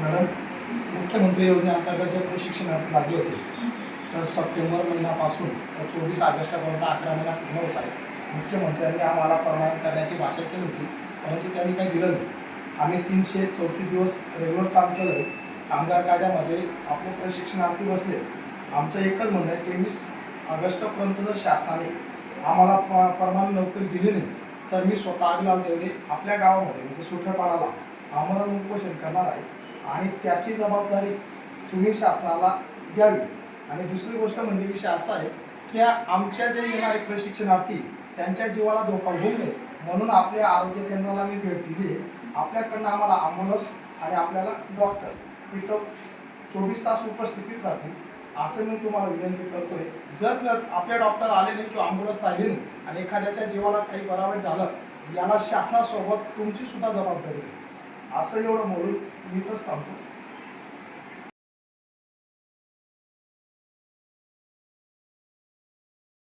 Madam मुख्यमंत्री योजनेअंतर्गत जे प्रशिक्षणार्थी लागले होते तर सप्टेंबर महिन्यापासून तर चोवीस ऑगस्टपर्यंत अकरा महिना पूर्ण होत आहे मुख्यमंत्र्यांनी आम्हाला प्रमाण करण्याची भाषा केली होती परंतु त्यांनी काही दिलं नाही. आम्ही तीनशे चौतीस दिवस रेग्युलर काम केलं आहे कामगार कायद्यामध्ये आपले प्रशिक्षणार्थी बसले. आमचं एकच म्हणणं आहे तेवीस ऑगस्टपर्यंत जर शासनाने आम्हाला प परमानंट नोकरी दिली नाही तर मी स्वतः अभिलाल देवरे आपल्या गावामध्ये म्हणजे सुठेपाडाला आमरण उपोषण करणार आहे. आणि त्याची जबाबदारी तुम्ही शासनाला द्यावी. आणि दुसरी गोष्ट म्हणजे विषय असा आहे की आमच्या जे येणारे प्रशिक्षणार्थी त्यांच्या जीवाला धोका होऊ नये म्हणून आपल्या आरोग्य केंद्राला मी भेट दिली आहे. आपल्याकडनं आम्हाला ॲम्ब्युलन्स आणि आपल्याला डॉक्टर तिथं चोवीस तास उपस्थितीत राहतील असं मी तुम्हाला विनंती करतोय. जर आपले डॉक्टर आले नाही किंवा आम्बुलन्स आली नाही आणि एखाद्याच्या जीवाला काही बरावट झालं याला शासनासोबत तुमची सुद्धा जबाबदारी आहे. असं एवढं बोलून मी तर थांबतो.